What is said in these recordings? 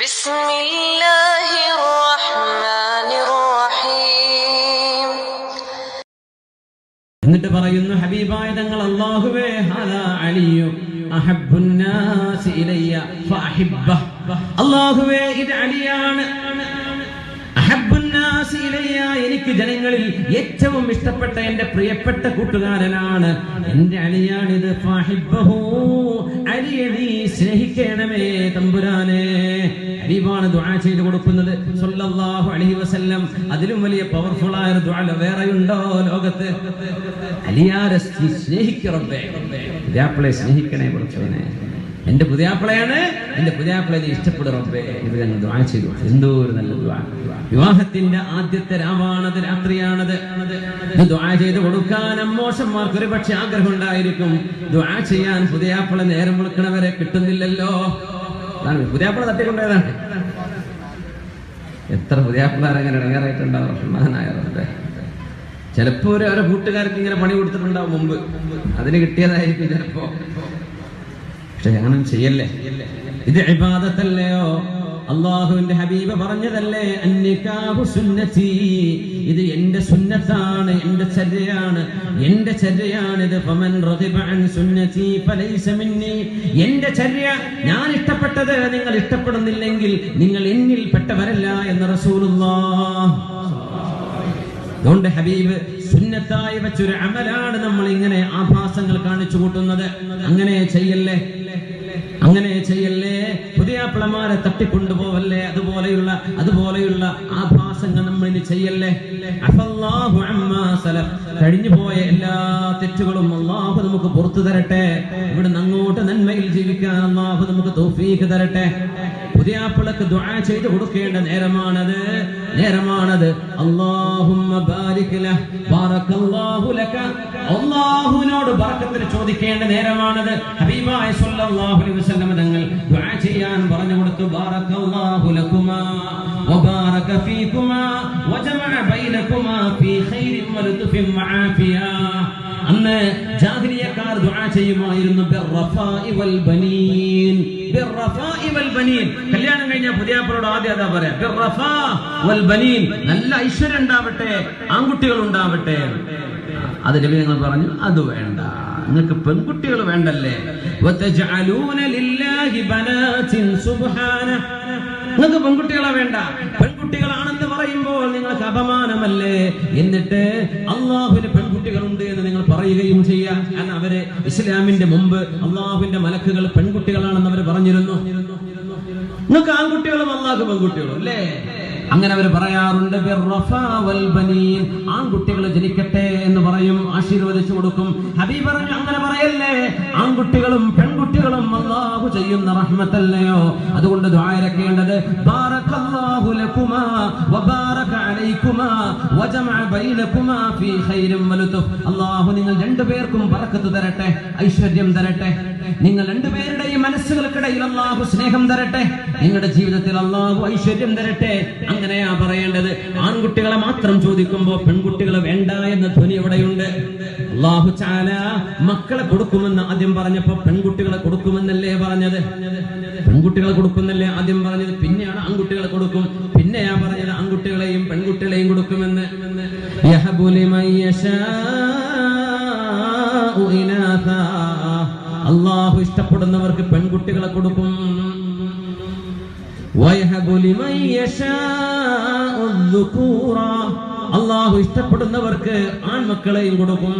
بسم الله الرحمن الرحيم എന്നിട്ട് പറയുന്നു ഹബീബായ തങ്ങൾ അല്ലാഹുവേ ഹാലാ അലിയു അഹബ്ബുന്നാസി ഇലയ്യ ഫഅഹിബ്ബഹ് അല്ലാഹുവേ ഇത് അലിയാണ് എനിക്ക് ജനങ്ങളിൽ ഏറ്റവും ഇഷ്ടപ്പെട്ട എന്റെ പ്രിയപ്പെട്ട കൂട്ടുകാരനാണ് എന്റെ അലിയാണിത് സ്നേഹിക്കണമേ തമ്പുരാനെ. ഹബീബാണ് ദുആ ചെയ്ത് കൊടുക്കുന്നത്. സല്ലല്ലാഹു അലൈഹി വസല്ലം. അതിലും വലിയ പവർഫുൾ ആയ ഒരു ദുആ വേറെയുണ്ടോ ലോകത്ത്? അലിയാരെ സ്നേ- സ്നേഹിക്ക് റബ്ബേ. പുതിയാപ്പിളെ സ്നേഹിക്കണേ കുറച്ചവനെ. എന്റെ പുതിയാപ്പിളയാണ് എന്റെ പുതിയാപ്പിളെ നീ ഇഷ്ടപ്പെടും റബ്ബേ ഇത് ഞങ്ങൾ ദുആ ചെയ്തു. എന്തോ ഒരു നല്ല ദുആ. വിവാഹത്തിന്റെ ആദ്യത്തെ രാവാണത് രാത്രിയാണത്. ദ്വാ ചെയ്ത് കൊടുക്കാൻ അമ്മോഷന്മാർക്ക് ഒരു പക്ഷെ ആഗ്രഹം ഉണ്ടായിരിക്കും ദ്വാ ചെയ്യാൻ പുതിയാപ്പിള നേരം വിളിക്കണവരെ കിട്ടുന്നില്ലല്ലോ. പുതിയാപ്പിള തട്ടിക്കൊണ്ടേതാണ് എത്ര റഹ്മാനായ റബ്ബേ. ചിലപ്പോ ഒരു ഓരോ കൂട്ടുകാർക്ക് ഇങ്ങനെ പണി കൊടുത്തിട്ടുണ്ടാവും മുമ്പ്. അതിന് കിട്ടിയതായിരിക്കും ചിലപ്പോ. പക്ഷെ അങ്ങനെ ചെയ്യല്ലേ? ഇത് ഇബാദത്തല്ലയോ അള്ളാഹുവിന്റെ ഹബീബ് പറഞ്ഞതല്ലേ? സുന്നത്തി. ഇത് എന്റെ സുന്നത്താണ് എന്റെ ചര്യയാണ് എന്റെ ചര്യയാണ് ഇത്. ഫമൻ റഗിബ അൻ സുന്നതി ഫലൈസ മിന്നി. എന്റെ ചര്യ ഞാൻ ഇഷ്ടപ്പെട്ടത് നിങ്ങൾ ഇഷ്ടപ്പെടുന്നില്ലെങ്കിൽ നിങ്ങൾ എന്നിൽ പെട്ടവരല്ല എന്ന് റസൂലുള്ള അതുകൊണ്ട് ഹബീബ് സുന്നത്തായി വെച്ചൊരു അമലാണ് നമ്മൾ ഇങ്ങനെ ആഭാസങ്ങൾ കാണിച്ചു കൂട്ടുന്നത്. അങ്ങനെ ചെയ്യല്ലേ? അങ്ങനെ ചെയ്യല്ലേ? പുതിയ പിളമാരെ തട്ടിക്കൊണ്ടുപോവല്ലേ? അതുപോലെയുള്ള അതുപോലെയുള്ള ആഭാസങ്ങൾ നമ്മൾ ഇനി ചെയ്യല്ലേ? അഫല്ലാഹു അമ്മാ സലഫ്. കഴിഞ്ഞു പോയ എല്ലാ തെറ്റുകളും അള്ളാഹു നമുക്ക് പുറത്തു തരട്ടെ. ഇവിടെ അങ്ങോട്ട് നന്മയിൽ ജീവിക്കാൻ അള്ളാഹു നമുക്ക് തോഫീക്ക് തരട്ടെ. പുതിയ പുതിയാപ്പിളക്ക് ദ്വാ ചെയ്ത് കൊടുക്കേണ്ട നേരമാണത്. നേരമാണത്. അള്ളാഹുമ്മ അള്ളാഹുവിനോട് ബറക്കത്തിന് ചോദിക്കേണ്ട നേരമാണത്. ഹബീബായ സല്ലല്ലാഹു അലൈഹി വസല്ലം തങ്ങൾ ദുആ ചെയ്യാൻ പറഞ്ഞു കൊടുത്തു. ബറക്കല്ലാഹു ലകുമാ. വബാറക ഫീകുമാ. വജമഅ ബൈനകുമാ ഫീ അന്ന് ജാഹിലിയക്കാർ ദുആ ചെയ്യുമായിരുന്നു. കല്യാണം കഴിഞ്ഞ പുതിയാപ്പളോട് ആദ്യം അതാ പറയാ. നല്ല ഐശ്വര്യം ഉണ്ടാവട്ടെ. ആൺകുട്ടികൾ ഉണ്ടാവട്ടെ. അത് നബി ഞങ്ങൾ പറഞ്ഞു അത് വേണ്ട. നിങ്ങൾക്ക് പെൺകുട്ടികൾ വേണ്ടല്ലേ? നിങ്ങൾക്ക് പെൺകുട്ടികളെ വേണ്ട. പെൺകുട്ടികളാണെന്ന് പറയുമ്പോൾ നിങ്ങൾക്ക് അപമാനമല്ലേ? എന്നിട്ട് അള്ളാഹുവിന് പെൺകുട്ടികളുണ്ട് എന്ന് നിങ്ങൾ പറയുകയും ചെയ്യാം. കാരണം അവരെ ഇസ്ലാമിന്റെ മുമ്പ് അള്ളാഹുവിന്റെ മലക്കുകൾ പെൺകുട്ടികളാണെന്ന് അവർ പറഞ്ഞിരുന്നു. നിങ്ങൾക്ക് ആൺകുട്ടികളും അള്ളാഹു പെൺകുട്ടികളും അല്ലേ? അങ്ങനെ അവർ പറയാറുണ്ട്. ആൺകുട്ടികൾ ജനിക്കട്ടെ എന്ന് പറയും ആശീർവദിച്ചു കൊടുക്കും. ഹബീബ് പറഞ്ഞു അങ്ങനെ പറയല്ലേ? ആൺകുട്ടികളും പെൺകുട്ടികളും അള്ളാഹു ചെയ്യുന്ന റഹ്മത്തല്ലയോ? അതുകൊണ്ട് ദ്വാരക്കേണ്ടത് അള്ളാഹു നിങ്ങൾ രണ്ടുപേർക്കും പറക്കത്ത് തരട്ടെ ഐശ്വര്യം തരട്ടെ. നിങ്ങൾ രണ്ടുപേരുടെയും മനസ്സുകൾക്കിടയിൽ അള്ളാഹു സ്നേഹം തരട്ടെ. നിങ്ങളുടെ ജീവിതത്തിൽ അള്ളാഹു ഐശ്വര്യം തരട്ടെ. അങ്ങനെയാ പറയേണ്ടത്? ആൺകുട്ടികളെ മാത്രം ചോദിക്കുമ്പോ പെൺകുട്ടികളെ വേണ്ട എന്ന ധ്വനി എവിടെയുണ്ട്? അള്ളാഹു ചാല മക്കളെ കൊടുക്കുമെന്ന് ആദ്യം പറഞ്ഞപ്പോ പെൺകുട്ടികളെ കൊടുക്കുമെന്നല്ലേ പറഞ്ഞത്? പെൺകുട്ടികളെ കൊടുക്കുന്നല്ലേ ആദ്യം പറഞ്ഞത്? പിന്നെയാണ് ആൺകുട്ടികളെ കൊടുക്കും. പിന്നെയാ പറഞ്ഞത് ആൺകുട്ടികളെയും പെൺകുട്ടികളെയും കൊടുക്കുമെന്ന്. അള്ളാഹു ഇഷ്ടപ്പെടുന്നവർക്ക് പെൺകുട്ടികളെ കൊടുക്കും. വയഹബു ലിമൻ യശാഉ الذُّكُورَ. അള്ളാഹു ഇഷ്ടപ്പെടുന്നവർക്ക് ആൺമക്കളെയും കൊടുക്കും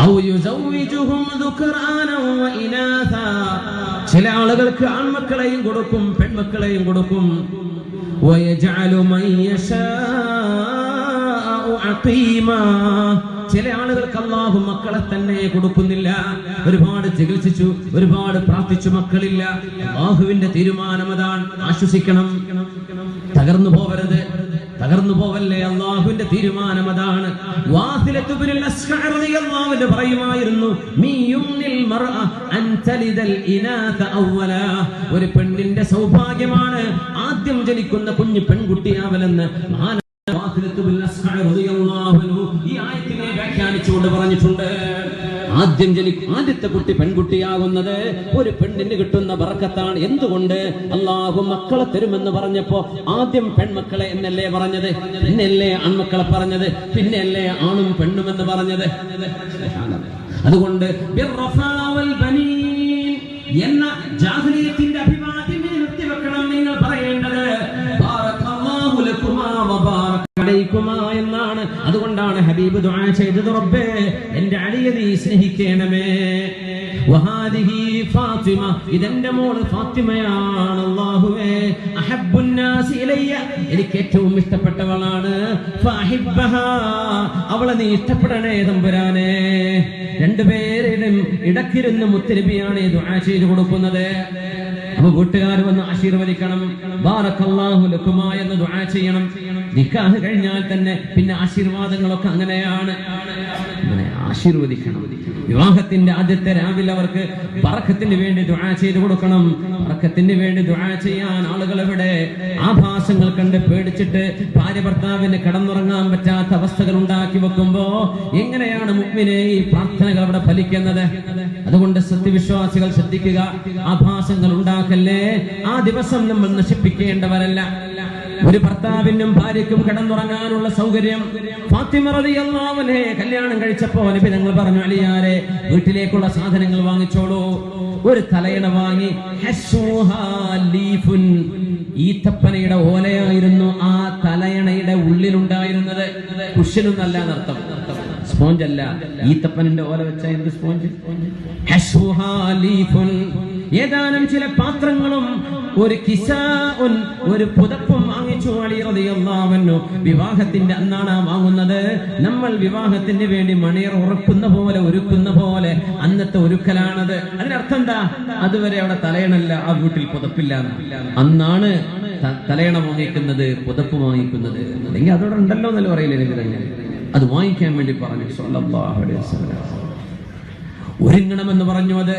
ഔ യുസവ്വിജുഹും ദുക്റാനൻ വഇനാഥാ. ചില ആളുകൾക്ക് ആൺമക്കളെയും കൊടുക്കും പെൺമക്കളെയും കൊടുക്കും വയജഅലു മൻ യശാഉ അഖീമാ. ചില ആളുകൾക്ക് അള്ളാഹു മക്കളെ തന്നെ കൊടുക്കുന്നില്ല. ഒരുപാട് ചികിത്സിച്ചു ഒരുപാട് പ്രാർത്ഥിച്ചു മക്കളില്ല. അള്ളാഹുവിന്റെ തീരുമാനം അതാണ്. ആശ്വസിക്കണം. തകർന്നു പോവരുത് തകർന്നു പോവല്ലേ? അള്ളാഹുവിന്റെ തീരുമാനം അതാണ്. പറയുമായിരുന്നു ഒരു പെണ്ണിന്റെ സൗഭാഗ്യമാണ് ആദ്യം ജനിക്കുന്ന കുഞ്ഞു പെൺകുട്ടിയാവലെന്ന് വ്യാഖ്യാനിച്ചുകൊണ്ട് പറഞ്ഞിട്ടുണ്ട് ആദ്യം ജനി ആദ്യത്തെ കുട്ടി പെൺകുട്ടിയാകുന്നത് ഒരു പെണ്ണിന് കിട്ടുന്ന വറക്കത്താണ് എന്തുകൊണ്ട്? അള്ളാഹു മക്കളെ തരുമെന്ന് പറഞ്ഞപ്പോ ആദ്യം പെൺമക്കളെ എന്നല്ലേ പറഞ്ഞത്? പിന്നല്ലേ ആൺമക്കളെ പറഞ്ഞത്? പിന്നെയല്ലേ ആണും പെണ്ണും എന്ന് പറഞ്ഞത്? അതുകൊണ്ട് എന്ന ജാഹലിയത്തിന്റെ അഭിവാദ്യമേ ഹബീബ് ദുആ ചെയ്തത് റബ്ബേ എന്റെ അലിയെ നീ സ്നേഹിക്കണമേ. വഹാദിഹി ഫാത്തിമ ഇതെന്റെ മോൾ ഫാത്തിമയാണ് അല്ലാഹുവേ. അഹബ്ബുന്നാസി ഇലയ്യ എനിക്ക് ഏറ്റവും ഇഷ്ടപ്പെട്ടവളാണ്. ഫഹിബ്ബഹാ അവളെ നീ ഇഷ്ടപ്പെടണേ തമ്പുരാനെ. രണ്ടുപേരും ഇടക്കിരുന്ന് മുത്തരബിയാണ് ദുആ ചെയ്തു കൊടുക്കുന്നത്. അപ്പൊ വീട്ടുകാർ വന്ന് ആശീർവദിക്കണം. ബാറക്കല്ലാഹു ലക്കുമാ എന്ന് ദുആ ചെയ്യണം. നിക്കാഹ് കഴിഞ്ഞാൽ തന്നെ പിന്നെ ആശീർവാദങ്ങളൊക്കെ അങ്ങനെയാണ്. അങ്ങനെ ആശീർവദിക്കണം. വിവാഹത്തിന്റെ ആദ്യത്തെ രാവിലെ അവർക്ക് പറക്കത്തിന് വേണ്ടി ദുആ ചെയ്തു കൊടുക്കണം. പറക്കത്തിന് വേണ്ടി ദുആ ചെയ്യാൻ ആളുകൾ എവിടെ? ആഭാസങ്ങൾ കണ്ട് പേടിച്ചിട്ട് ഭാര്യ ഭർത്താവിന് കടന്നുറങ്ങാൻ പറ്റാത്ത അവസ്ഥകൾ ഉണ്ടാക്കി വെക്കുമ്പോ എങ്ങനെയാണ് മുഗ്മിനെ ഈ പ്രാർത്ഥനകൾ അവിടെ ഫലിക്കുന്നത്? അതുകൊണ്ട് സത്യവിശ്വാസികൾ ശ്രദ്ധിക്കുക. ആഭാസങ്ങൾ ഉണ്ടാക്കല്ലേ? ആ ദിവസം നമ്മൾ നശിപ്പിക്കേണ്ടവരല്ല. ഒരു ഭർത്താവിനും ഭാര്യയ്ക്കും കിടന്നുറങ്ങാനുള്ള സൗകര്യം. ഫാത്തിമ റളിയല്ലാഹു കല്യാണം കഴിച്ചപ്പോ നബി ഞങ്ങൾ പറഞ്ഞു അലിയാരെ വീട്ടിലേക്കുള്ള സാധനങ്ങൾ വാങ്ങിച്ചോളൂ. ഒരു തലയണ വാങ്ങി. ഈത്തപ്പനയുടെ ഓലയായിരുന്നു ആ തലയണയുടെ ഉള്ളിലുണ്ടായിരുന്നത്. കുഷ്യനൊന്നല്ല എന്നർത്ഥം. സ്പോഞ്ച് അല്ല ഈത്തപ്പനന്റെ ഓല വെച്ച എന്ത് സ്പോഞ്ച്. ഏതാനും ചില പാത്രങ്ങളും ഒരു കിസാഉൻ ഒരു പുതപ്പും വിവാഹത്തിന്റെ അന്നാണ് വാങ്ങുന്നത്. നമ്മൾ വിവാഹത്തിന് വേണ്ടി മണിയർ ഉറക്കുന്ന പോലെ ഒരുക്കുന്ന പോലെ അന്നത്തെ ഒരുക്കലാണത്. അതിനർത്ഥം എന്താ? അതുവരെ അവിടെ തലയണല്ല ആ വീട്ടിൽ പുതപ്പില്ല അന്നാണ് തലയണ വാങ്ങിക്കുന്നത് പുതപ്പ് വാങ്ങിക്കുന്നത്. അല്ലെങ്കിൽ അതോടെ ഉണ്ടല്ലോ എന്നല്ല പറയില്ല എനിക്ക് തന്നെ. അത് വാങ്ങിക്കാൻ വേണ്ടി പറഞ്ഞു സല്ലല്ലാഹു അലൈഹി വസല്ലം. ഒരുങ്ങണമെന്ന് പറഞ്ഞു അത്.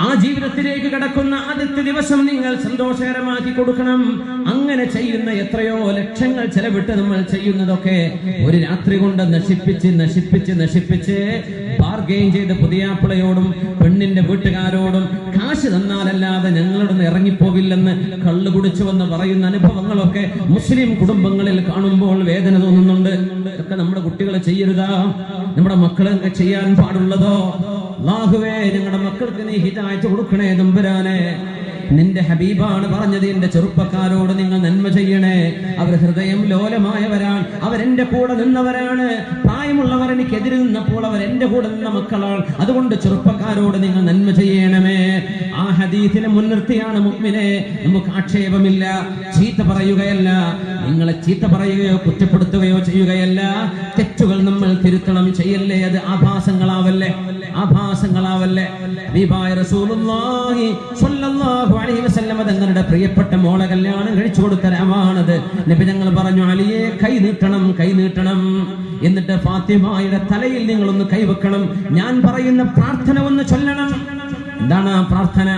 ആ ജീവിതത്തിലേക്ക് കടക്കുന്ന ആദ്യത്തെ ദിവസം നിങ്ങൾ സന്തോഷകരമാക്കി കൊടുക്കണം. അങ്ങനെ ചെയ്യുന്ന എത്രയോ ലക്ഷങ്ങൾ ചെലവിട്ട് നമ്മൾ ചെയ്യുന്നതൊക്കെ ഒരു രാത്രി കൊണ്ട് നശിപ്പിച്ച് നശിപ്പിച്ച് നശിപ്പിച്ച് ബാർഗെയിൻ ചെയ്ത് പുതിയാപ്പിളയോടും പെണ്ണിന്റെ വീട്ടുകാരോടും കാശ് തന്നാലല്ലാതെ ഞങ്ങളോടൊന്ന് ഇറങ്ങിപ്പോകില്ലെന്ന് കള്ളു കുടിച്ചു വന്ന് പറയുന്ന അനുഭവങ്ങളൊക്കെ മുസ്ലിം കുടുംബങ്ങളിൽ കാണുമ്പോൾ വേദന തോന്നുന്നുണ്ട്. ഇതൊക്കെ നമ്മുടെ കുട്ടികളെ ചെയ്യരുതാ. നമ്മുടെ മക്കളെ ചെയ്യാൻ പാടുള്ളതോ? അല്ലാഹുവേ ഞങ്ങളുടെ മക്കൾക്ക് നീ ഹിദായത്ത് കൊടുക്കണേ തമ്പുരാനെ നിന്റെ ഹബീബാണ് പറഞ്ഞത് എന്റെ ചെറുപ്പക്കാരോട് നിങ്ങൾ നന്മ ചെയ്യണേ. അവർ ഹൃദയം ലോലമായവരാണ് അവരെന്റെ കൂടെ നിന്നവരാണ്. പ്രായമുള്ളവർ എനിക്കെതിരെ നിന്നപ്പോൾ അവർ എന്റെ കൂടെ നിന്ന മക്കളാണ്. അതുകൊണ്ട് ചെറുപ്പക്കാരോട് നിങ്ങൾ നന്മ ചെയ്യണമേ. ആ ഹദീസിനെ മുൻനിർത്തിയാണ് മുഗ്മിനെ നമുക്ക് ആക്ഷേപമില്ല ചീത്ത പറയുകയല്ല. നിങ്ങളെ ചീത്ത പറയുകയോ കുറ്റപ്പെടുത്തുകയോ ചെയ്യുകയല്ല. തെറ്റുകൾ നമ്മൾ തിരുത്തണം ചെയ്യല്ലേ അത് ആഭാസങ്ങളാവല്ലേ? ആഭാസങ്ങളാവല്ലേ? ഹബീബായ റസൂലുള്ളാഹി അലൈഹി വസല്ലമ തങ്ങളുടെ പ്രിയപ്പെട്ട മോളെ കല്യാണം കഴിച്ചു കൊടുത്തരമാണത് നബി ഞങ്ങൾ പറഞ്ഞു അലിയെ കൈ നീട്ടണം കൈ നീട്ടണം. എന്നിട്ട് ഫാത്തിമയുടെ തലയിൽ നിങ്ങൾ നിങ്ങളൊന്ന് കൈവെക്കണം ഞാൻ പറയുന്ന പ്രാർത്ഥന ഒന്ന് ചൊല്ലണം. എന്താണ് ആ പ്രാർത്ഥന?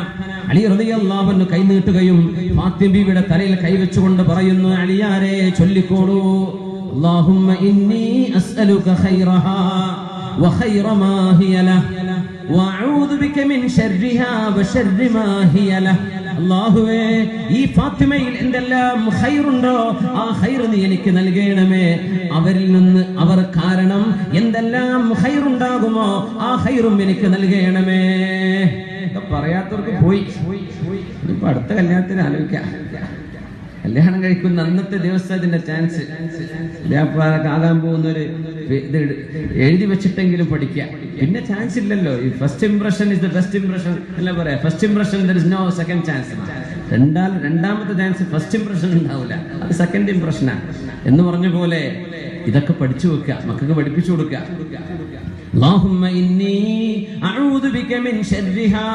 അലി ഹൃദയല്ലാവെന്ന് കൈ നീട്ടുകയും ഫാത്തിബിയുടെ തലയിൽ കൈവച്ചുകൊണ്ട് പറയുന്നു അലിയാരെ ചൊല്ലിക്കോളൂ. അള്ളാഹുമ്മ ഇന്നി അസ്അലുക ഖൈറഹാ. وخير ما هي له وأعوذ بك من شرها وشر ما هي له അള്ളാഹുവേ ഈ ഫാത്തിമയിൽ എന്തെല്ലാം ഖൈറുണ്ടോ ആ ഖൈർ നീ എനിക്ക് നൽകണമേ അവരിൽ നിന്ന് അവർ കാരണം എന്തെല്ലാം ഖൈറുണ്ടാകുമോ ആ ഖൈറും എനിക്ക് നൽകണമേ ഇതൊക്കെ പറയാത്തവർക്ക് പോയി ഇനിയിപ്പോ അടുത്ത കല്യാണത്തിന് ആലോചിക്കാം കല്യാണം കഴിക്കുന്ന അന്നത്തെ ദിവസം അതിന്റെ ചാൻസ് ആകാൻ പോകുന്ന ഒരു ഇത് എഴുതി വെച്ചിട്ടെങ്കിലും പഠിക്കുക പിന്നെ ചാൻസ് ഇല്ലല്ലോ ഈ first impression is the best impression അല്ല പറയാ first impression there is no second chance രണ്ടാം രണ്ടാമത്തെ ചാൻസ് ഫസ്റ്റ് ഇംപ്രഷൻ ഉണ്ടാവില്ല അത് സെക്കൻഡ് ഇംപ്രഷനാണ് എന്ന് പറഞ്ഞ പോലെ ഇതൊക്കെ പഠിച്ചു വെക്കുക മക്കൾക്ക് പഠിപ്പിച്ചു കൊടുക്കുക اللهم إني أعوذ بك من شرها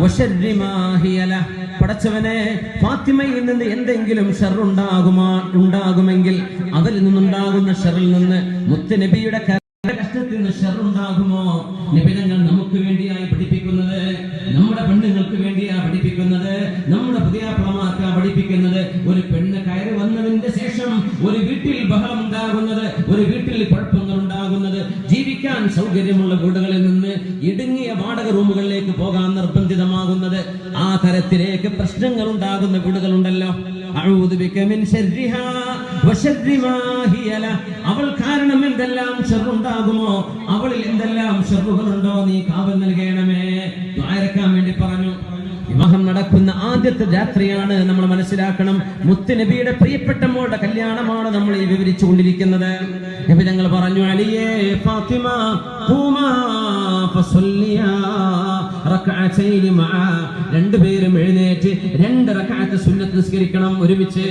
وشر ما هي له പടച്ചവനെ ഫാത്തിമയിൽ നിന്ന് എന്തെങ്കിലും ഷെറുണ്ടാകുമാ ഉണ്ടാകുമെങ്കിൽ അതിൽ നിന്നുണ്ടാകുന്ന ഷെറിൽ നിന്ന് മുത്തുനബിയുടെ കഷ്ടത്തിൽ നിന്ന് ഷെറുണ്ടാകുമോ? നിബിധങ്ങൾ നമുക്ക് വേണ്ടിയായി പഠിപ്പിക്കുന്നത് നമ്മുടെ പെണ്ണുങ്ങൾക്ക് വേണ്ടിയാ പഠിപ്പിക്കുന്നത് നമ്മുടെ പുതിയാപ്പിളമാർക്കാ പഠിപ്പിക്കുന്നത്. ഒരു പെണ്ണ് കയറി വന്നതിന്റെ ശേഷം ഒരു വീട്ടിൽ ബഹളം ഉണ്ടാകുന്നത് ഒരു വീട്ടിൽ കുഴപ്പങ്ങൾ ഉണ്ടാകുന്നത് ജീവിക്കാൻ സൗകര്യമുള്ള വീടുകളിൽ നിന്ന് ഇടുങ്ങിയ വാടക റൂമുകളിലേക്ക് പോകാൻ നിർബന്ധിതമാകുന്നത് ആ തരത്തിലേക്ക് പ്രശ്നങ്ങൾ ഉണ്ടാകുന്ന വീടുകളുണ്ടല്ലോ അവൾ കാരണം എന്തെല്ലാം ഷർറുണ്ടാകുമോ അവളിൽ എന്തെല്ലാം ചെറുകളുണ്ടോ നീ കാവൽ നൽകണമേ. ദ്വാരക്കാൻ വേണ്ടി പറഞ്ഞു. വിവാഹം നടക്കുന്ന ആദ്യത്തെ രാത്രിയാണ് നമ്മൾ മനസ്സിലാക്കണം. മുത്തുനബിയുടെ പ്രിയപ്പെട്ട മോളുടെ കല്യാണമാണ് നമ്മൾ ഈ വിവരിച്ചു കൊണ്ടിരിക്കുന്നത് ഞങ്ങൾ പറഞ്ഞു അലിയേ ഫാത്തിമ രണ്ടുപേരും എഴുന്നേറ്റ് രണ്ട് റക്അത്ത് സുന്നത്ത് നിസ്കരിക്കണം ഒരുമിച്ച്.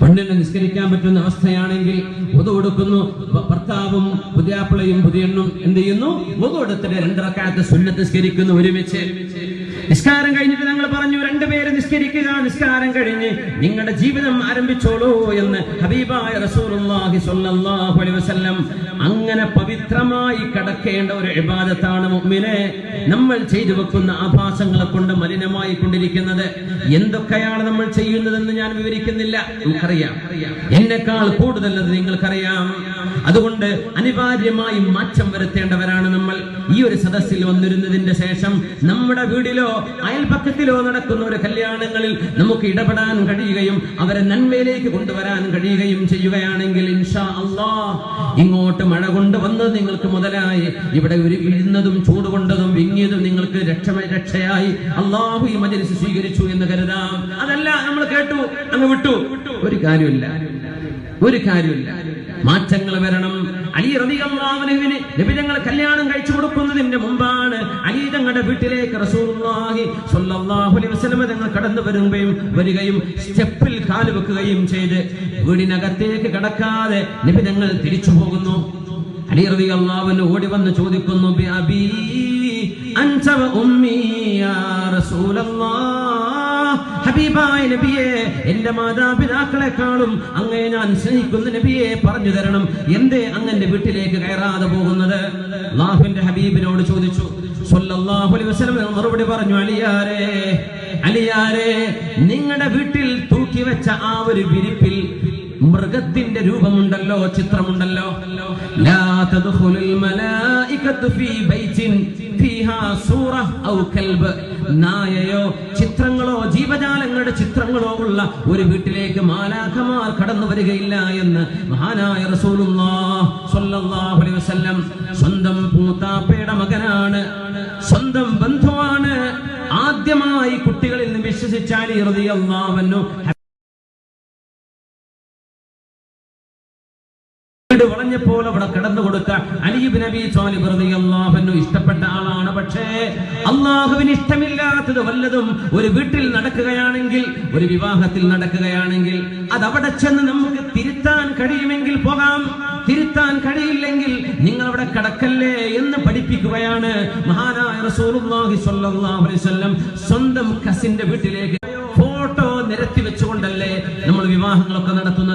പെണ്ണിനെ നിസ്കരിക്കാൻ പറ്റുന്ന അവസ്ഥയാണെങ്കിൽ ഒതു കൊടുക്കുന്നു. ഭർത്താവും പുതിയാപ്പിളയും പുതിയെണ്ണും എന്ത് ചെയ്യുന്നു? ഒതു കൊടുത്തിട്ട് രണ്ടിറക്കാത്ത സുന്നത്ത് നിസ്കരിക്കുന്നു ഒരുമിച്ച്. നിസ്കാരം കഴിഞ്ഞിട്ട് ഞങ്ങൾ പറഞ്ഞു രണ്ടുപേര് നിസ്കരിക്കുക നിസ്കാരം കഴിഞ്ഞ് നിങ്ങളുടെ ജീവിതം ആരംഭിച്ചോളൂ എന്ന് ഹബീബായ റസൂലുള്ളാഹി സ്വല്ലല്ലാഹു അലൈഹി വസല്ലം അങ്ങനെ പവിത്രമായി കടക്കേണ്ട ഒരു ഇബാദത്താണ് മുഅ്മിനെ. നമ്മൾ ചെയ്തു വെക്കുന്ന ആഭാസങ്ങളെ കൊണ്ട് മലിനമായി കൊണ്ടിരിക്കുന്നത്. എന്തൊക്കെയാണ് നമ്മൾ ചെയ്യുന്നതെന്ന് ഞാൻ വിവരിക്കുന്നില്ല. നമുക്കറിയാം. എന്നെക്കാൾ കൂടുതൽ അത് നിങ്ങൾക്കറിയാം. അതുകൊണ്ട് അനിവാര്യമായി മാറ്റം വരുത്തേണ്ടവരാണ് നമ്മൾ. ഈ ഒരു സദസ്സിൽ വന്നിരുന്നതിന്റെ ശേഷം നമ്മുടെ വീടിലോ അയൽപക്കത്തിലോ നടക്കുന്ന ഒരു കല്യാണങ്ങളിൽ നമുക്ക് ഇടപെടാൻ കഴിയുകയും അവരെ നന്മയിലേക്ക് കൊണ്ടുവരാൻ കഴിയുകയും ചെയ്യുകയാണെങ്കിൽ ഇൻഷാ അള്ളാ ഇങ്ങോട്ട് മഴ കൊണ്ടുവന്ന് നിങ്ങൾക്ക് മുതലായി ഇവിടെ ഒരു വിഴുന്നതും ചൂട് കൊണ്ടതും വിങ്ങിയതും നിങ്ങൾക്ക് രക്ഷ രക്ഷയായി അള്ളാഹു ഈ മജലിസ് സ്വീകരിച്ചു എന്ന് കരുതാം. അതല്ല നമ്മൾ കേട്ടു അങ്ങ് വിട്ടു. ഒരു കാര്യമില്ല. ഒരു കാര്യമില്ല. മാറ്റങ്ങൾ വരണം. അലി റളിയല്ലാഹുവിന് നബി തങ്ങൾ കല്യാണം കഴിച്ചു കൊടുക്കുന്നതിന്റെ മുമ്പാണ് അലി തങ്ങളുടെ വീട്ടിലേക്ക് റസൂലുള്ളാഹി സ്വല്ലല്ലാഹു അലൈഹി വസല്ലം തങ്ങൾ കടന്നു വരുകയും വരികയും സ്റ്റെപ്പിൽ കാൽ വെക്കുകയും ചെയ്ത് വീടിനകത്തേക്ക് കടക്കാതെ നബി തങ്ങൾ തിരിച്ചു പോകുന്നു. അലി റളിയല്ലാഹുവിന് ഓടി വന്ന് ചോദിക്കുന്നു ബി അബീ അൻത വ ഉമ്മീ യാ ഹബീബായ നബിയെ എന്റെ മാതാപിതാക്കളെക്കാളും അങ്ങേ ഞാൻ സ്നേഹിക്കുന്ന നബിയെ പറഞ്ഞു തരണം. എന്തേ അങ്ങന്റെ വീട്ടിലേക്ക് കയറാതെ പോകുന്നത്? അള്ളാഹുവിന്റെ ഹബീബിനോട് ചോദിച്ചു. മറുപടി പറഞ്ഞു അലിയാരേ അലിയാരേ നിങ്ങളുടെ വീട്ടിൽ തൂക്കി വെച്ച ആ ഒരു വിരിപ്പിൽ മൃഗത്തിന്റെ രൂപമുണ്ടല്ലോ ചിത്രമുണ്ടല്ലോ? ലാ തദ്ഖുലുൽ മലായികത്തു ഫീ ബൈത്തിൻ നായയോ ചിത്രങ്ങളോ ജീവജാലങ്ങളുടെ ചിത്രങ്ങളോ ഉള്ള ഒരു വീട്ടിലേക്ക് മാലാഖമാർ കടന്നു വരികയില്ല എന്ന് മഹാനായ വസല്ലം സ്വന്തം പൂത്താപ്പയുടെ മകനാണ് സ്വന്തം ബന്ധുവാണ്. ആദ്യമായി കുട്ടികളിൽ നിന്ന് വിശ്വസിച്ച അലി വീട് വളഞ്ഞപ്പോൾ അവിടെ കടന്നു കൊടുത്ത അലീബ് നബി സ്വാലിബ് റളിയല്ലാഹു ഇഷ്ടപ്പെട്ട ആളാണ്. പക്ഷേ അള്ളാഹുവിന് ഇഷ്ടമില്ലാത്തത് വല്ലതും ഒരു വീട്ടിൽ നടക്കുകയാണെങ്കിൽ ഒരു വിവാഹത്തിൽ നടക്കുകയാണെങ്കിൽ അത് അവിടെ ചെന്ന് നമുക്ക് തിരുത്താൻ കഴിയുമെങ്കിൽ പോകാം. തിരുത്താൻ കഴിയില്ലെങ്കിൽ നിങ്ങൾ അവിടെ കടക്കല്ലേ എന്ന് പഠിപ്പിക്കുകയാണ് മഹാനായ റസൂലുള്ളാഹി സ്വല്ലല്ലാഹു അലൈഹി വസല്ലം. സ്വന്തം കസിന്റെ വീട്ടിലേക്ക് ഫോട്ടോ നിരത്തി വെച്ചുകൊണ്ടല്ലേ നമ്മൾ വിവാഹങ്ങളൊക്കെ നടത്തുന്നത്?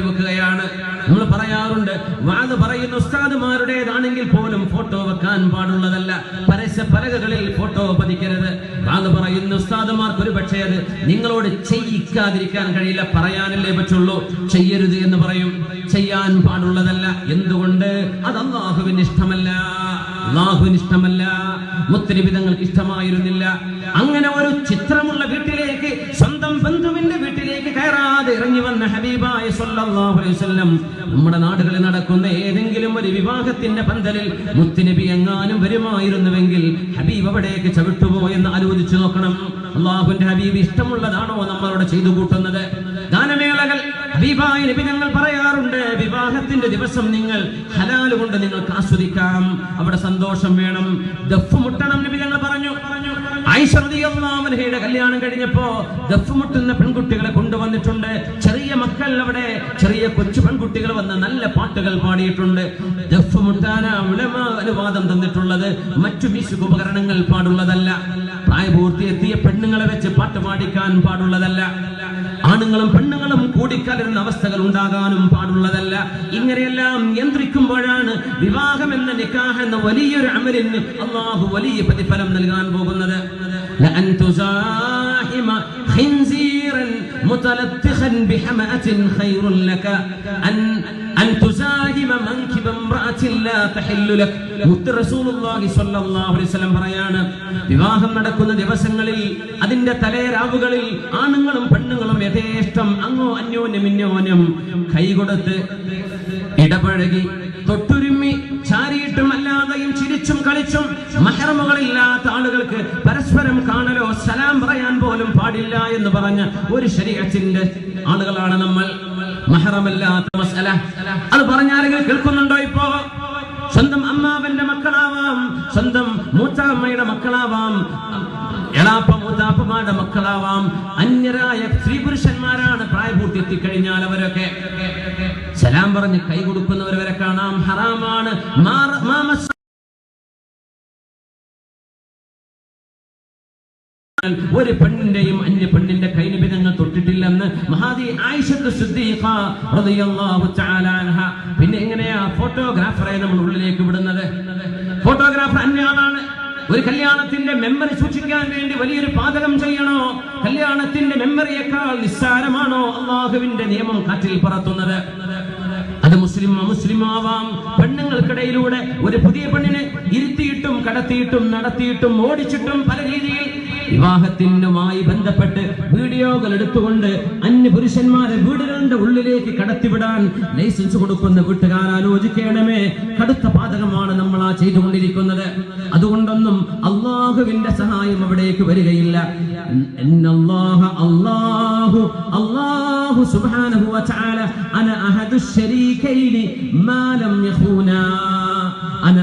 വെക്കുകയാണ് നമ്മൾ പറയാറുണ്ട് വാത് പറയുന്ന ഉസ്താദുമാരുടേതാണെങ്കിൽ പോലും ഫോട്ടോ വെക്കാൻ പാടുള്ളതല്ല. പരസ്യ പലകകളിൽ ഫോട്ടോ പതിക്കരുത്. വാത് പറയുന്ന ഉസ്താദുമാർക്ക് ഒരു പക്ഷേ അത് നിങ്ങളോട് ചെയ്യിക്കാതിരിക്കാൻ കഴിയില്ല പറയാനല്ലേ പറ്റുള്ളൂ. ചെയ്യരുത് എന്ന് പറയും. ചെയ്യാൻ പാടുള്ളതല്ല. എന്തുകൊണ്ട്? അത് അള്ളാഹുവിന് ഇഷ്ടമല്ല. അള്ളാഹുവിന് ഇഷ്ടമല്ല. മുത്തരിവിധങ്ങൾക്ക് ഇഷ്ടമായിരുന്നില്ല. അങ്ങനെ ഒരു ചിത്രമുള്ള വീട്ടിലേക്ക് സ്വന്തം ബന്ധുവിന്റെ വീട്ടിലേക്ക് കയറാതെ ഇറങ്ങി വന്ന ഹബീബായ സല്ലല്ലാഹു അലൈഹി വസല്ലം നമ്മുടെ നാടുകളിൽ നടക്കുന്ന ഏതെങ്കിലും ഒരു വിവാഹത്തിന്റെ പന്തലിൽ മുത്തുനബി എങ്ങാനും വരുമായിരുന്നുവെങ്കിൽ ഹബീബ് അവിടേക്ക് ചവിട്ടുപോയെന്ന് ആലോചിച്ചു നോക്കണം. അള്ളാഹുവിന്റെ ഹബീബ് ഇഷ്ടമുള്ളതാണോ നമ്മളോട് ചെയ്തു കൂട്ടുന്നത്? ഗാനമേളകൾ ഹബീബായ നബി ഞങ്ങൾ പറയാറുണ്ട് വിവാഹത്തിന്റെ ദിവസം നിങ്ങൾ ഹലാൽ കൊണ്ട് നിങ്ങൾക്ക് ആസ്വദിക്കാം. അവിടെ സന്തോഷം വേണം. ദഫ് മുട്ടണം നബി ഞങ്ങൾ പറഞ്ഞു. അൻഹയുടെ കല്യാണം കഴിഞ്ഞപ്പോ ദഫ് മുട്ടുന്ന പെൺകുട്ടികളെ കൊണ്ടുവന്നിട്ടുണ്ട്. ചെറിയ മക്കൾ അവിടെ ചെറിയ കൊച്ചു പെൺകുട്ടികൾ വന്ന് നല്ല പാട്ടുകൾ പാടിയിട്ടുണ്ട്. ദഫ് മുട്ടാന അനുവാദം തന്നിട്ടുള്ളത്. മറ്റു മ്യൂസിക് ഉപകരണങ്ങൾ പാടുള്ളതല്ല. പ്രായപൂർത്തി എത്തിയ പെണ്ണുങ്ങളെ വെച്ച് പാട്ട് പാടിക്കാൻ പാടുള്ളതല്ല. ആണുങ്ങളും പെണ്ണുങ്ങളും കൂടിക്കലരുന്ന അവസ്ഥകൾ ഉണ്ടാകാനും പാടുള്ളതല്ല. ഇങ്ങനെയെല്ലാം നിയന്ത്രിക്കുമ്പോഴാണ് വിവാഹം എന്ന നിക്കാഹ് എന്ന വലിയൊരു അമലിന് അള്ളാഹു വലിയ പ്രതിഫലം നൽകാൻ പോകുന്നത്. خنزيرا متلطخا بحمأة خير لك أن أن تزاحم منكب امرأة لا تحل لك മുത്ത് റസൂലുള്ളാഹി സ്വല്ലല്ലാഹു അലൈഹി വസല്ലം പറയാണ് വിവാഹം നടക്കുന്ന ദിവസങ്ങളിൽ അതിന്റെ തലേരാവുകളിൽ ആണുങ്ങളും പെണ്ണുങ്ങളും യഥേഷ്ടം അങ്ങോ അന്യോന്യം ഇന്യോന്യം കൈകൊടുത്ത് ഇടപഴകി തൊട്ടുരുമ്മി ചാരിയിട്ടും അല്ലാതെയും ചിരിച്ചും കളിച്ചും മഹറമുകളില്ലാത്ത ആളുകൾക്ക് പരസ്പരം കാണലോ സലാം പറയാൻ പോലും പാടില്ല എന്ന് പറഞ്ഞ ഒരു ശരീരത്തിന്റെ ആളുകളാണ് നമ്മൾ. മഹറമല്ലാത്ത മസല. അത് പറഞ്ഞാരെങ്കിലും കേൾക്കുന്നുണ്ടോ ഇപ്പോ? സ്വന്തം അമ്മാവന്റെ മക്കളാവാം സ്വന്തം മൂത്താമ്മയുടെ മക്കളാവാം എളാപ്പ മൂത്താപ്പമാരുടെ മക്കളാവാം. അന്യരായ സ്ത്രീ പുരുഷന്മാരാണ് പ്രായപൂർത്തി എത്തിക്കഴിഞ്ഞാൽ അവരൊക്കെ സലാം പറഞ്ഞ് കൈ കൊടുക്കുന്നവരെ വരെ കാണാം. ഹറാമാണ്. മാമസ് ഒരു പെണ്ണിന്റെയും അന്യ പെണ്ണിന്റെ കൈനിബിധങ്ങൾ തൊട്ടിട്ടില്ലെന്ന് മഹാദി ആയിഷത്ത് പിന്നെ എങ്ങനെയാ ഫോട്ടോഗ്രാഫറെ നമ്മൾ ഉള്ളിലേക്ക് വിടുന്നത്? ഫോട്ടോഗ്രാഫർ അന്യാളാണ് ഒരു കല്യാണത്തിന്റെ മെമ്മറി സൂക്ഷിക്കാൻ വേണ്ടി വലിയൊരു പാതകം ചെയ്യണോ? കല്യാണത്തിന്റെ മെമ്മറിയേക്കാൾ നിസ്സാരമാണോ അള്ളാഹുവിന്റെ നിയമം കാറ്റിൽ പറത്തുന്നത്? അത് മുസ്ലിം മുസ്ലിം ആവാം പെണ്ണുങ്ങൾക്കിടയിലൂടെ ഒരു പുതിയ പെണ്ണിനെ ഇരുത്തിയിട്ടും കടത്തിയിട്ടും നടത്തിയിട്ടും ഓടിച്ചിട്ടും പല രീതിയിൽ വിവാഹത്തിനുമായി ബന്ധപ്പെട്ട് വീഡിയോകൾ എടുത്തുകൊണ്ട് അന്യ പുരുഷന്മാരെ വീടുകളുടെ ഉള്ളിലേക്ക് കടത്തിവിടാൻ ലൈസൻസ് കൊടുക്കുന്ന വീട്ടുകാർ ആലോചിക്കണമേ. കടുത്ത പാതകമാണ് നമ്മൾ ആ ചെയ്തുകൊണ്ടിരിക്കുന്നത്. അതുകൊണ്ടൊന്നും അള്ളാഹുവിന്റെ സഹായം അവിടേക്ക് വരികയില്ല. സുബ്ഹാനഹു വതആല അന യഖൂനാ. അന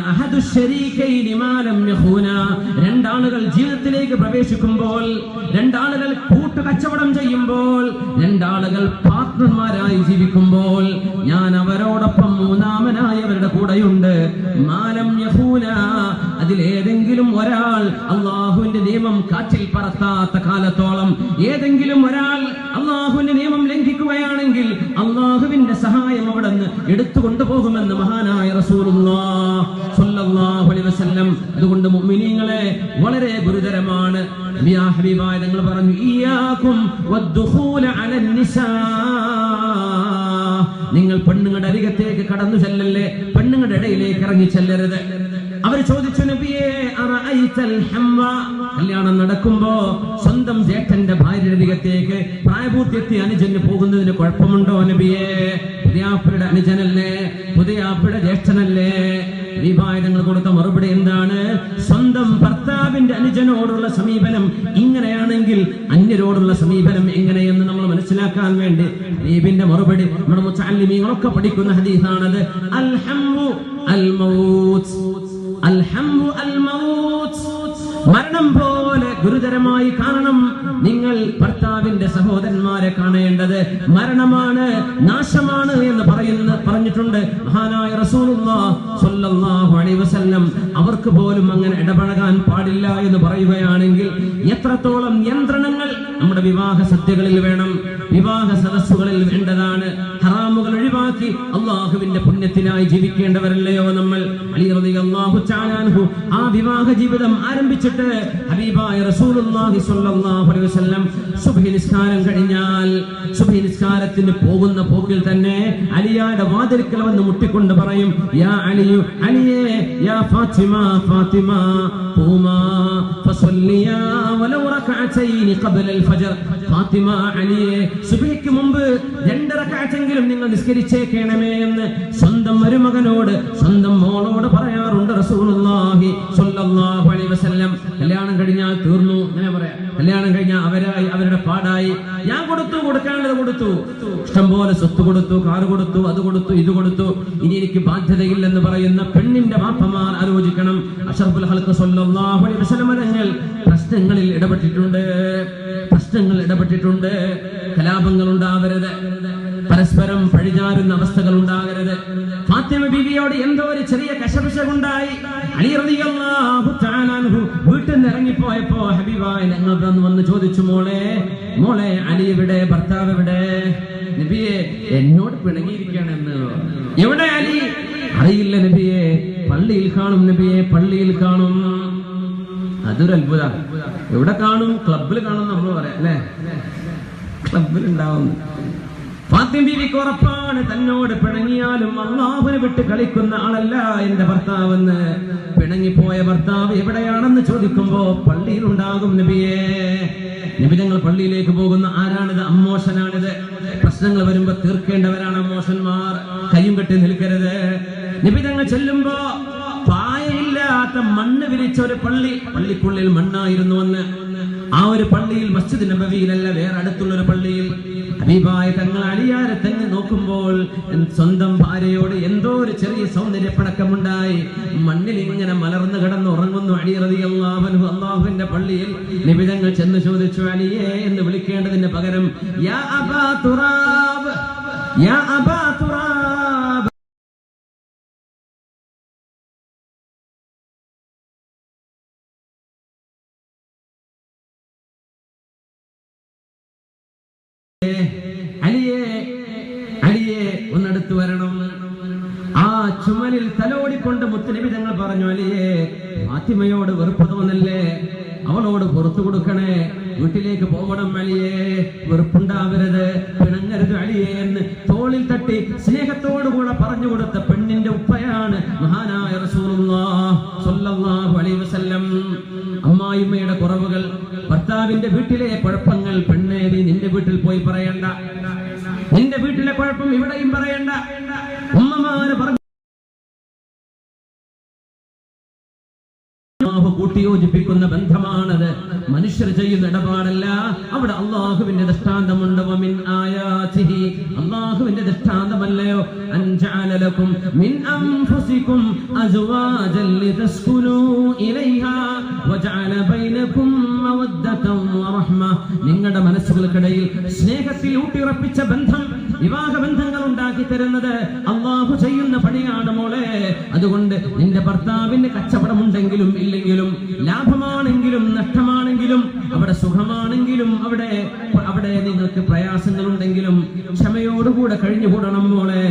യഖൂനാ. രണ്ടാളുകൾ ജീവിതത്തിലേക്ക് പ്രവേശിക്കുമ്പോൾ രണ്ടാളുകൾ കൂട്ടുകച്ചവടം ചെയ്യുമ്പോൾ രണ്ടാളുകൾ പാർട്ട്ണർമാരായി ജീവിക്കുമ്പോൾ ഞാൻ അവരോടൊപ്പം മൂന്നാമനായി അവരുടെ കൂടെയുണ്ട് മാലം യഹൂന അതിലേതെങ്കിലും ഒരാൾ അള്ളാഹുവിന്റെ നിയമം കാറ്റിൽ പറത്താത്ത കാലത്തോളം ഏതെങ്കിലും ഒരാൾ അള്ളാഹുവിന്റെ നിയമം ലംഘിക്കുകയാണെങ്കിൽ അള്ളാഹുവിന്റെ സഹായം അവിടെ നിന്ന് എടുത്തു കൊണ്ടുപോകുമെന്ന് മഹാനായ വസല്ലം അതുകൊണ്ട് മുഅ്മിനീങ്ങളെ വളരെ ഗുരുതരമാണ്. ഹബീബായ പറഞ്ഞു നിങ്ങൾ പെണ്ണുങ്ങളുടെ അരികത്തേക്ക് കടന്നു ചെല്ലല്ലേ? പെണ്ണുങ്ങളുടെ ഇടയിലേക്ക് ഇറങ്ങി ചെല്ലരുത്. അവർ ചോദിച്ചു നബിയെ കല്യാണം നടക്കുമ്പോ സ്വന്തം ജേട്ടന്റെ ഭാര്യയുടെ അരികത്തേക്ക് പ്രായപൂർത്തിയെത്തി അനുജന് പോകുന്നതിന് കുഴപ്പമുണ്ടോ നബിയെ? പുതിയാപ്പിയുടെ അനുജനല്ലേ? പുതിയാപ്പിയുടെ ജ്യേഷ്ഠനല്ലേ? വിഭാഗങ്ങൾ കൊടുത്ത മറുപടി എന്താണ്? സ്വന്തം ഭർത്താവിന്റെ അനുജനോടുള്ള സമീപനം ഇങ്ങനെയാണെങ്കിൽ അന്യരോടുള്ള സമീപനം എങ്ങനെയെന്ന് നമ്മൾ മനസ്സിലാക്കാൻ വേണ്ടി ദീപിന്റെ മറുപടി നമ്മുടെ മുച്ചാലിമീങ്ങളൊക്കെ പഠിക്കുന്ന ഹദീസാണത്. അൽഹംബു അൽ മൗത്ത് അൽഹമ്മു അൽ മൗത്ത് മരണം പോലെ ഗുരുതരമായി കാണണം നിങ്ങൾ ഭർത്താവിന്റെ സഹോദരന്മാരെ കാണേണ്ടത്. മരണമാണ് നാശമാണ് എന്ന് പറയുന്ന പറഞ്ഞിട്ടുണ്ട് മഹാനായ വസല്ലം. അവർക്ക് പോലും അങ്ങനെ ഇടപഴകാൻ പാടില്ല എന്ന് പറയുകയാണെങ്കിൽ എത്രത്തോളം നിയന്ത്രണങ്ങൾ നമ്മുടെ വിവാഹ സദ്യകളിൽ വേണം വിവാഹ സദസ്സുകളിൽ വേണ്ടതാണ്. ഹറാമുകൾ ഒഴിവാക്കി അള്ളാഹുവിന്റെ പുണ്യത്തിനായി ജീവിക്കേണ്ടവരല്ലയോ നമ്മൾ? അലി തആല അൻഹു ആ വിവാഹ ജീവിതം ആരംഭിച്ചിട്ട് ഹബീബായ റസൂലുള്ളാഹി സ്വല്ലല്ലാഹു വസല്ലം സുബ്ഹി നിസ്കാരം കഴിഞ്ഞാൽ സുബ്ഹി നിസ്കാരത്തിന് പോകുന്ന പോക്കിൽ തന്നെ അലിയായുടെ വാതിൽക്കൽ വന്ന് മുട്ടിക്കൊണ്ട് പറയും യാ അലിയു അലിയേ യാ ഫാത്തിമ ഫാത്തിമ പൂമാ ഫസല്ലിയാ വലൗ അൽ ഫാത്തിമ അലിയെ സുബഹിക്ക് മുമ്പ് രണ്ടര റകഅത്തെങ്കിലും നിങ്ങൾ നിസ്കരിച്ചേക്കണമേ എന്ന് സ്വന്തം മരുമകനോട് സ്വന്തം മോളോട് പറയാറുണ്ട് റസൂലുള്ളാഹി സ്വല്ലല്ലാഹു അലൈഹി വസല്ലം. കല്യാണം കഴിഞ്ഞാൽ തീർന്നു അങ്ങനെ പറയാം. കല്യാണം കഴിഞ്ഞാൽ അവരായി അവരുടെ പാടായി. ഞാൻ കൊടുത്തു കൊടുക്കാനുള്ളത് കൊടുത്തു. ഇഷ്ടംപോലെ സ്വത്ത് കൊടുത്തു കാറ് കൊടുത്തു അത് കൊടുത്തു ഇത് കൊടുത്തു. ഇനി എനിക്ക് ബാധ്യതയില്ലെന്ന് പറയുന്ന പെണ്ണിന്റെ മാപ്പമാർ ആലോചിക്കണം. അഷറഫുൽ ഹൽക്ക് സ്വല്ലല്ലാഹു അലൈഹി വസല്ലം പ്രശ്നങ്ങളിൽ ഇടപെട്ടിട്ടുണ്ട്. പ്രശ്നങ്ങൾ ഇടപെട്ടിട്ടുണ്ട്. കലാപങ്ങൾ ഉണ്ടാവരുത്. പരസ്പരം പഴിചാരുന്ന അവസ്ഥകൾ ഉണ്ടാകരുത്. ഫാത്തിമ ബീവിയോട് എന്തോ ഒരു ചെറിയ കശപിശകുണ്ടായി. വീട്ടിൽ നിന്ന് ഇറങ്ങിപ്പോയപ്പോ ഹബീബായ ഞങ്ങൾ വന്ന് ചോദിച്ചു മോളെ മോളെ അലി എവിടെ? ഭർത്താവ് എവിടെ? നബിയെ എന്നോട് പിണങ്ങിയിരിക്കുകയാണെന്ന്. എവിടെ അലി? അറിയില്ല നബിയെ പള്ളിയിൽ കാണും നബിയെ പള്ളിയിൽ കാണും. അതൊരു അത്ഭുത എവിടെ കാണും? ക്ലബിൽ കാണും നമ്മൾ പറയാം അല്ലേ? ക്ലബിലുണ്ടാവുന്നു ഫാത്തിമ ബീവിക്ക് ഉറപ്പാണ് തന്നോട് പിണങ്ങിയാലും അള്ളാഹുനെ വിട്ട് കളിക്കുന്ന ആളല്ല എന്റെ ഭർത്താവെന്ന് പിണങ്ങിപ്പോയ ഭർത്താവ് എവിടെയാണെന്ന് ചോദിക്കുമ്പോ പള്ളിയിലുണ്ടാകും നബിയേ. നബി ഞങ്ങൾ പള്ളിയിലേക്ക് പോകുന്ന ആരാണിത്? അമ്മോശനാണിത്. പ്രശ്നങ്ങൾ വരുമ്പോ തീർക്കേണ്ടവരാണ് അമ്മോശന്മാർ. കയ്യും കെട്ടി നിൽക്കരുത്. നബി ഞങ്ങൾ ചെല്ലുമ്പോ പായയില്ലാത്ത മണ്ണ് വിരിച്ച ഒരു പള്ളി പള്ളിക്കുള്ളിൽ മണ്ണായിരുന്നു അന്ന്. ആ ഒരു പള്ളിയിൽ മസ്ജിദ് നബവിയിലല്ല വേറെ അടുത്തുള്ള ഒരു പള്ളിയിൽ. ഹബീബായ തങ്ങൾ അടിയാരെ തന്നെ നോക്കുമ്പോൾ സ്വന്തം ഭാര്യയോട് എന്തോ ഒരു ചെറിയ സൗന്ദര്യപ്പടക്കമുണ്ടായി. മണ്ണിൽ ഇങ്ങനെ മലർന്നു കിടന്ന് ഉറങ്ങുന്നു അലി റതി അള്ളാഹു അള്ളാഹുവിന്റെ പള്ളിയിൽ നിബിതങ്ങൾ ചെന്ന് ചോദിച്ചു അലിയേ എന്ന് വിളിക്കേണ്ടതിന് പകരം യാ അബാ തുറാബ് യാ അബാ തുറാബ്. പറഞ്ഞു അലിയെ ഫാത്തിമയോട് വെറുപ്പ് തോന്നല്ലേ? അവളോട് പുറത്തു കൊടുക്കണേ. വീട്ടിലേക്ക് പോകണം അലിയെ വെറുപ്പുണ്ടാവരുത്. പിണങ്ങരുത് അലിയേ എന്ന് തോളിൽ തട്ടി സ്നേഹത്തോടുകൂടെ പറഞ്ഞു കൊടുത്ത പെണ്ണിന്റെ ഉപ്പയാണ് മഹാനായ അമ്മായിമ്മയുടെ കുറവുകൾ ഭർത്താവിന്റെ വീട്ടിലെ കുഴപ്പങ്ങൾ പെണ്ണേ നീ നിന്റെ വീട്ടിൽ പോയി പറയണ്ട. നിന്റെ വീട്ടിലെ കുഴപ്പം ഇവിടെയും പറയണ്ട. ഉമ്മമാര് പറഞ്ഞു അള്ളാഹു കൂട്ടിയോജിപ്പിക്കുന്ന ബന്ധമാണത്. മനുഷ്യർ ചെയ്യുന്ന ഇടപാടല്ല. അവിടെ അള്ളാഹുവിന്റെ ദൃഷ്ടാന്തമുണ്ട്. അള്ളാഹുവിന്റെ ദൃഷ്ടാന്തമല്ലയോ? ലക്കും മിൻ അൻഫുസിക്കും അസ്വാജൻ ലിതസ്കുനൂ ഇലൈഹാ വജഅല നിങ്ങളുടെ മനസ്സുകൾക്കിടയിൽ സ്നേഹത്തിൽ ഊട്ടിയുറപ്പിച്ച ബന്ധം വിവാഹ ബന്ധങ്ങൾ ഉണ്ടാക്കി തരുന്നത് അള്ളാഹു ചെയ്യുന്ന പണിയാണ് മോളെ. അതുകൊണ്ട് നിന്റെ ഭർത്താവിന് കച്ചവടമുണ്ടെങ്കിലും ഇല്ലെങ്കിലും ലാഭമാണെങ്കിലും നഷ്ടമാണെങ്കിലും അവിടെ സുഖമാണെങ്കിലും അവിടെ അവിടെ നിങ്ങൾക്ക് പ്രയാസങ്ങളുണ്ടെങ്കിലും ക്ഷമയോടുകൂടെ കഴിഞ്ഞുകൂടണം മോളെ.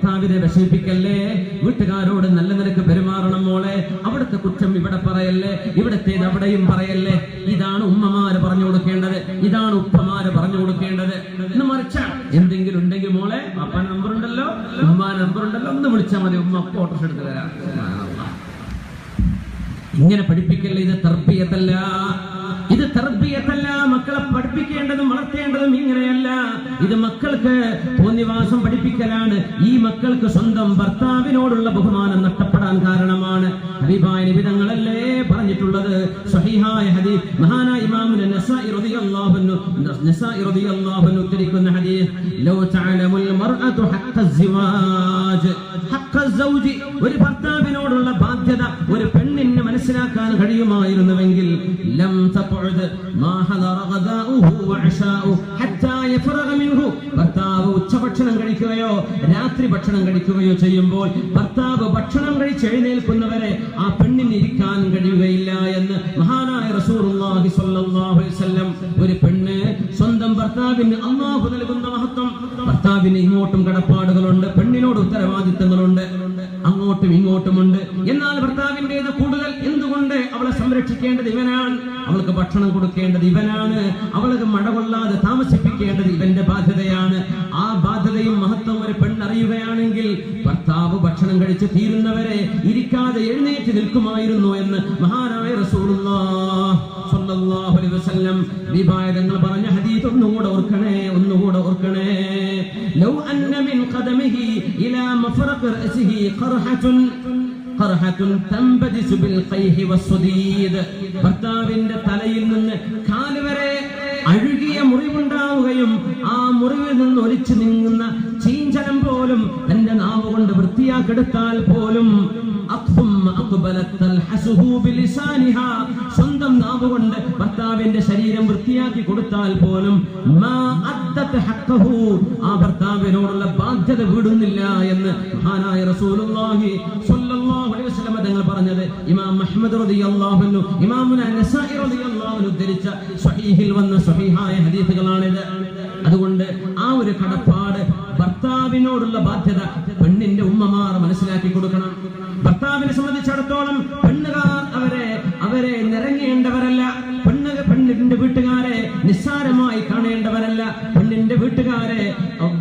ഭർത്താവിനെ വിഷമിപ്പിക്കല്ലേ? വീട്ടുകാരോട് നല്ല നിരക്ക് പെരുമാറണം മോളെ. അവിടുത്തെ കുറ്റം ഇവിടെ പറയല്ലേ? ഇവിടത്തേത് അവിടെയും പറയല്ലേ? ഇതാണ് ഉമ്മമാര് പറഞ്ഞു കൊടുക്കേണ്ടത്. ഇതാണ് ഉപ്പമാര് പറഞ്ഞു കൊടുക്കേണ്ടത്. എന്ന് മറിച്ച എന്തെങ്കിലും ഉണ്ടെങ്കിൽ മോളെ അപ്പൻ നമ്പർ ഉണ്ടല്ലോ ഉമ്മ നമ്പർ ഉണ്ടല്ലോ ഒന്ന് വിളിച്ചാൽ മതി. ഉമ്മ ഓട്ടോസ് എടുത്ത് തരാം. ഇങ്ങനെ പഠിപ്പിക്കല്ലേ ഇത്? തർബിയത്തല്ല. ഇത് തർബിയത്തല്ല മക്കളെ പഠിപ്പിക്കേണ്ടതും വളർത്തേണ്ടതും ഇങ്ങനെയല്ല. ഇത് മക്കൾക്ക് തോന്നിവാസം പഠിപ്പിക്കലാണ്. ഈ മക്കൾക്ക് സ്വന്തം ഭർത്താവിനോടുള്ള ബഹുമാനം നഷ്ടപ്പെടാൻ കാരണമാണ്. ഹബീബായ നിബിതങ്ങളല്ലേ പറഞ്ഞിട്ടുള്ളത്. സ്വഹീഹായ ഹദീസ്. മഹാനായ ഇമാമുന നസാഇ റളിയല്ലാഹു അൻഹു നസാഇ റളിയല്ലാഹു അൻഹു ഉദ്ധരിക്കുന്ന ഹദീസ്. ലൗ തഅലമുൽ മർഅതു ഹഖ്ഖ സിവാജ് ഒരു ഭർത്താവിനോടുള്ള ബാധ്യത ഒരു പെണ്ണിന് മനസ്സിലാക്കാൻ കഴിയുമായിരുന്നുവെങ്കിൽ ലം തഖഉദ് ما حضر ഗദാഉഹു وعشاؤه ഹത്താ യഫറഗ മിൻഹു. ഭർത്താവ് ഉച്ചഭക്ഷണം കഴിക്കുകയോ രാത്രി ഭക്ഷണം കഴിക്കുകയോ ചെയ്യുമ്പോൾ ഭർത്താവ് ഭക്ഷണം കഴിച്ച് എഴുന്നേൽക്കുന്നവരെ ആ പെണ്ണിന് ഇരിക്കാൻ കഴിയുകയില്ല എന്ന് മഹാനായ അലൈഹി വസല്ലം ഒരു പെണ്ണ് സ്വന്തം ഭർത്താവിന് അള്ളാഹു നൽകുന്ന മഹത്വം. ഭർത്താവിന് ഇങ്ങോട്ടും കടപ്പാടുകളുണ്ട് പെണ്ണിനോട് ഉത്തരവാദിത്തങ്ങളുണ്ട് അങ്ങോട്ടും ഇങ്ങോട്ടുമുണ്ട്. എന്നാൽ ഭർത്താവിന്റെത് കൂടുതൽ അവളെ സംരക്ഷിക്കേണ്ടത് ഇവനാണ്. അവൾക്ക് ഭക്ഷണം കൊടുക്കേണ്ടത് ഇവനാണ്. അവൾക്ക് മഴ കൊള്ളാതെ താമസിപ്പിക്കേണ്ടത് ഇവന്റെ ബാധ്യതയാണ്. ആ ബാധ്യതയും മഹത്വം ഒരു പെണ്ണറിയുകയാണെങ്കിൽ ഭർത്താവ് ഭക്ഷണം കഴിച്ച് തീരുന്നവരെ ഇരിക്കാതെ എഴുന്നേറ്റ് നിൽക്കുമായിരുന്നു എന്ന് മഹാനായ വിഭായതങ്ങൾ പറഞ്ഞ ഹദീത് ഒന്നുകൂടെ ഓർക്കണേ ഒന്നുകൂടെ ഓർക്കണേ. ലൗ അന്ന ഖദമിഹി ഇലാ മഫറഖ് റഅസിഹി ഖർഹത്തുൻ ഭർത്താവിന്റെ തലയിൽ നിന്ന് കാലുവരെ അഴുകിയ മുറിവുണ്ടാവുകയും ആ മുറിവിൽ നിന്ന് ഒലിച്ചു നീങ്ങുന്ന ചീഞ്ചലം പോലും തന്റെ നാവ് കൊണ്ട് വൃത്തിയാക്കെടുത്താൽ പോലും ബിലിസാനിഹാ. സ്വന്തം നാവ് കൊണ്ട് ഭർത്താവിന്റെ ശരീരം വൃത്തിയാക്കി കൊടുത്താൽ പോലും ആ ഭർത്താവിനോടുള്ള ബാധ്യത വിടുന്നില്ല എന്ന് മഹാനായ റസൂലുള്ളാഹി സ്വല്ലല്ലാഹു അലൈഹി വസല്ലം തങ്ങൾ പറഞ്ഞത്. ഇമാം അഹ്മദ് റളിയല്ലാഹു അൻഹു ഇമാമുന നസായി റളിയല്ലാഹു ഉദ്ധരിച്ച സ്വഹീഹിൽ വന്ന സ്വഹീഹായ ഹദീസുകളാണിത്. അതുകൊണ്ട് ആ ഒരു കടപ്പാട് ഭർത്താവിനോടുള്ള ബാധ്യത പെണ്ണിന്റെ ഉമ്മമാർ മനസ്സിലാക്കി കൊടുക്കണം. ഭർത്താവിനെ സംബന്ധിച്ചിടത്തോളം പെണ്ണുകാർ അവരെ അവരെ നിറങ്ങേണ്ടവരല്ല. പെണ്ണ് പെണ്ണിന്റെ വീട്ടുകാരെ നിസ്സാരമായി കാണേണ്ടവരല്ല. പെണ്ണിന്റെ വീട്ടുകാരെ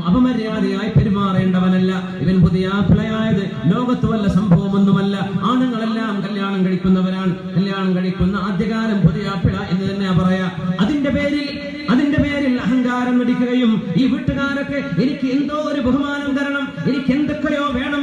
അപമര്യാദയായി പെരുമാറേണ്ടവനല്ല. ഇവൻ പുതിയ പിളയായത് ലോകത്ത് വല്ല സംഭവമൊന്നുമല്ല. ആണുങ്ങളെല്ലാം കല്യാണം കഴിക്കുന്നവരാണ്. കല്യാണം കഴിക്കുന്ന ആദ്യകാലം പുതിയ പിള എന്ന് തന്നെ പറയാ. അതിന്റെ പേരിൽ അതിന്റെ പേരിൽ അഹങ്കാരം നടിക്കുകയും ഈ വീട്ടുകാരൊക്കെ എനിക്ക് എന്തോ ഒരു ബഹുമാനം തരണം എനിക്ക് എന്തൊക്കെയോ വേണം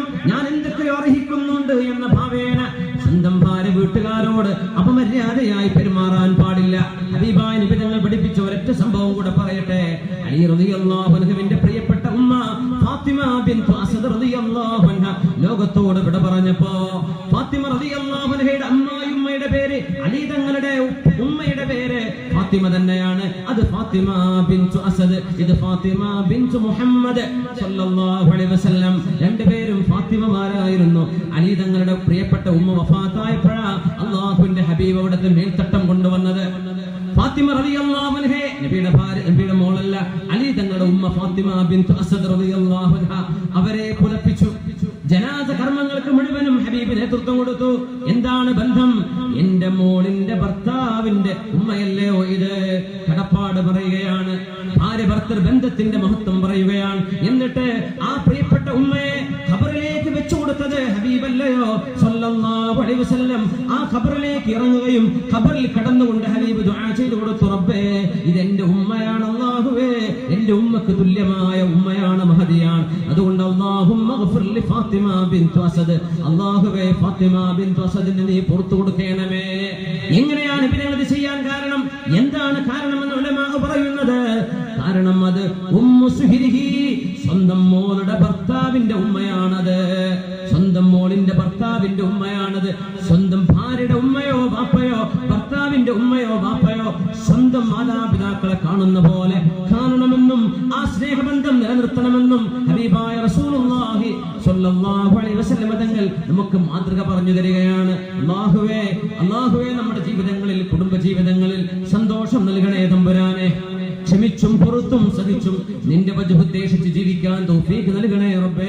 വീട്ടുകാരോട് അപമര്യാദയായി പെരുമാറാൻ പാടില്ല. ഹബീബായ നിബിധങ്ങൾ പഠിപ്പിച്ച ഒരൊറ്റ സംഭവം കൂടെ പറയട്ടെ. അലി റളിയല്ലാഹു അൻഹുവിന്റെ പ്രിയപ്പെട്ട ഉമ്മ ഫാത്തിമ ബിൻതു അസദ് റളിയല്ലാഹു അൻഹ ലോകത്തോട് വിട പറഞ്ഞപ്പോ ഫാത്തിമ റളിയല്ലാഹു അൻഹയുടെ അമ്മായിമ്മയുടെ പേര് അലി തങ്ങളുടെ ഉമ്മയുടെ പേര് ഫാത്തിമ തന്നെയാണ്. അത് ഫാത്തിമ ബിൻതു അസദ് ഇത് ഫാത്തിമ ബിൻതു മുഹമ്മദ് സല്ലല്ലാഹു അലൈഹി വസല്ലം. രണ്ടുപേരും ഫാത്തിമമാരായിരുന്നു. അലി തങ്ങളുടെ പ്രിയപ്പെട്ട ഉമ്മ വഫാത്തായപ്പോഴാ അള്ളാഹുവിന്റെ ഹബീബ് അവിടുത്തെ മേൽത്തട്ടം കൊണ്ടുവന്നത്. ഫാത്തിമ റളിയല്ലാഹു നബിയുടെ ഭാര്യ നബിയുടെ മോളല്ല. അലി തങ്ങളുടെ ഉമ്മ ഫാത്തിമ ബിൻതു അസദ് റളിയല്ലാഹു അൻഹ അവരെ പുലപ്പിച്ചു ജനാസ കർമ്മങ്ങൾക്ക് മുഴുവനും ഹബീബ് നേതൃത്വം കൊടുത്തു. എന്താണ് ബന്ധം? എന്റെ മോളിന്റെ ഭർത്താവിന്റെ ഉമ്മയല്ലയോ ബന്ധത്തിന്റെ മഹത്വം പറയുകയാണ്. എന്നിട്ട് ആ പ്രിയപ്പെട്ട ഉമ്മയെ ഖബറിലേക്ക് വെച്ചു കൊടുത്തത് ഹബീബല്ലയോ സല്ലല്ലാഹു അലൈഹി വസല്ലം. ആ ഖബറിലേക്ക് ഇറങ്ങുകയും ഖബറിൽ കടന്നുകൊണ്ട് ഹബീബ് ദുആ ചെയ്തു കൊടുത്തു റബ്ബേ ഇത് എന്റെ ഉമ്മയാണ് അല്ലാഹുവേ. എന്റെ ഉമ്മക്ക് തുല്യമായ ഉമ്മയാണ് മഹതിയാണ് അതുകൊണ്ട് അല്ലാഹുമ്മ ലി ഫാത്തിമ ബിൻത് അല്ലാഹുവേ ഫാത്തിമ ബിൻത് നീ പുറത്തു കൊടുക്കണമേ. എങ്ങനെയാണ് പിന്നെ അത് ചെയ്യാൻ കാരണം? എന്താണ് കാരണമെന്ന് സ്വന്തം മോളുടെ ഭർത്താവിന്റെ ഉമ്മയാണത്. സ്വന്തം മോളിന്റെ ഭർത്താവിന്റെ ഉമ്മയാണത്. സ്വന്തം ഭാര്യയുടെ ഉമ്മയോ ബാപ്പയോ ഭർത്താവിന്റെ ഉമ്മയോ ബാപ്പയോ സ്വന്തം മാതാപിതാക്കളെ കാണുന്ന പോലെ കാണണമെന്നും ആ സ്നേഹബന്ധം നിലനിർത്തണമെന്നും ഹബീബായ റസൂലുള്ളാഹി സ്വല്ലല്ലാഹു അലൈഹി തങ്ങൾ നമുക്ക് മാതൃക പറഞ്ഞു തരികയാണ്. അല്ലാഹുവേ അല്ലാഹുവേ നമ്മുടെ ജീവിതങ്ങളിൽ കുടുംബ ജീവിതങ്ങളിൽ സന്തോഷം നൽകണേ തമ്പുരാനെ. ക്ഷമിച്ചും പുറത്തും സഹിച്ചും നിന്റെ വജുദ്ദേശിച്ച് ജീവിക്കാൻ തോഫീക്ക് നൽകണേ റബ്ബേ.